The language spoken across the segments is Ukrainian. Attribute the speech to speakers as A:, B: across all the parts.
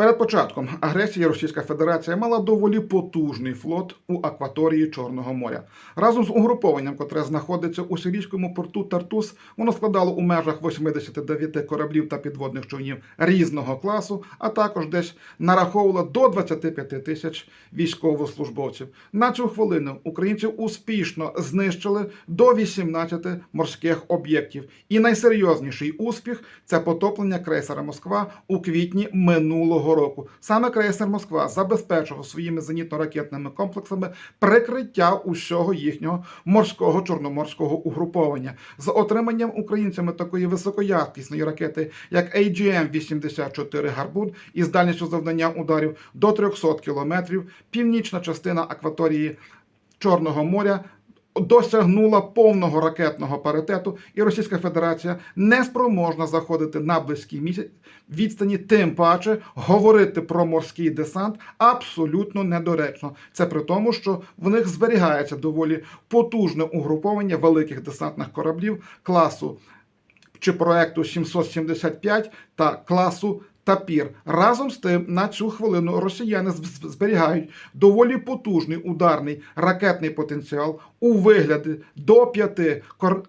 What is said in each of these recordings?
A: But початком агресії Російська Федерація мала доволі потужний флот у акваторії Чорного моря. Разом з угрупованням, котре знаходиться у сирійському порту Тартус, воно складало у межах 89 кораблів та підводних човнів різного класу, а також десь нараховувало до 25 тисяч військовослужбовців. На цю хвилину українці успішно знищили до 18 морських об'єктів. І найсерйозніший успіх це потоплення крейсера Москва у квітні минулого року. Саме крейсер Москва забезпечував своїми зенітно-ракетними комплексами прикриття усього їхнього морського чорноморського угруповання з отриманням українцями такої високоякісної ракети, як AGM-84 Гарбуд із дальністю завдання ударів до 300 кілометрів. Північна частина акваторії Чорного моря досягнула повного ракетного паритету, і Російська Федерація не спроможна заходити на близький місяць відстані, тим паче говорити про морський десант абсолютно недоречно. Це при тому, що в них зберігається доволі потужне угруповання великих десантних кораблів класу чи проекту 775 та класу Тапір. Разом з тим, на цю хвилину росіяни зберігають доволі потужний ударний ракетний потенціал у вигляді до п'яти кор...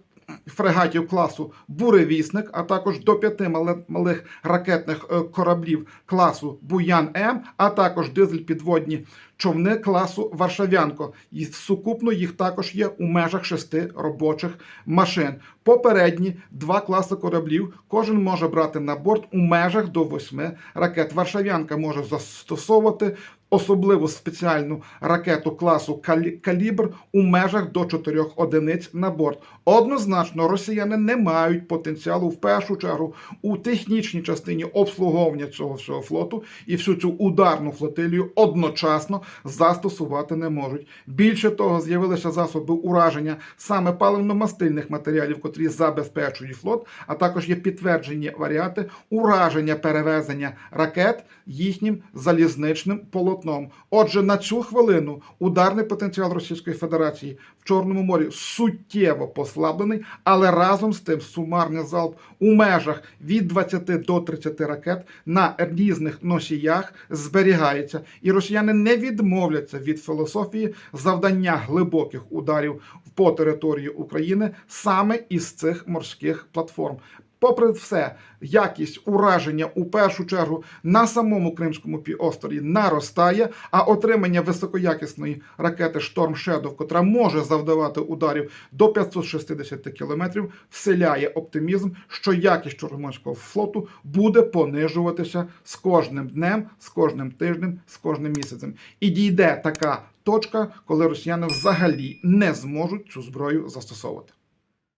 A: фрегатів класу Буревісник, а також до п'яти малих ракетних е, кораблів класу Буян М, а також дизель-підводні човни класу Варшавянко. І сукупно їх також є у межах шести робочих машин. Попередні два класи кораблів кожен може брати на борт у межах до восьми ракет. Варшавянка може застосовувати особливу спеціальну ракету класу «Калі- калібр у межах до 4 одиниць на борт. Однозначно, росіяни не мають потенціалу в першу чергу у технічній частині обслуговування цього всього флоту і всю цю ударну флотилію одночасно застосувати не можуть. Більше того, з'явилися засоби ураження саме паливно-мастильних матеріалів, котрі забезпечують флот, а також є підтверджені варіанти ураження перевезення ракет їхнім залізничним полотном. Отже, на цю хвилину ударний потенціал Російської Федерації в Чорному морі суттєво послаблений, але разом з тим сумарний залп у межах від 20 до 30 ракет на різних носіях зберігається, і росіяни не відмовляться від філософії завдання глибоких ударів по території України саме із цих морських платформ. Попри все, якість ураження у першу чергу на самому Кримському півострові наростає, а отримання високоякісної ракети Шторм Shadow, котра може завдавати ударів до 560 кілометрів, вселяє оптимізм, що якість Чорноморського флоту буде понижуватися з кожним днем, з кожним тижнем, з кожним місяцем. І дійде така точка, коли росіяни взагалі не зможуть цю зброю застосовувати.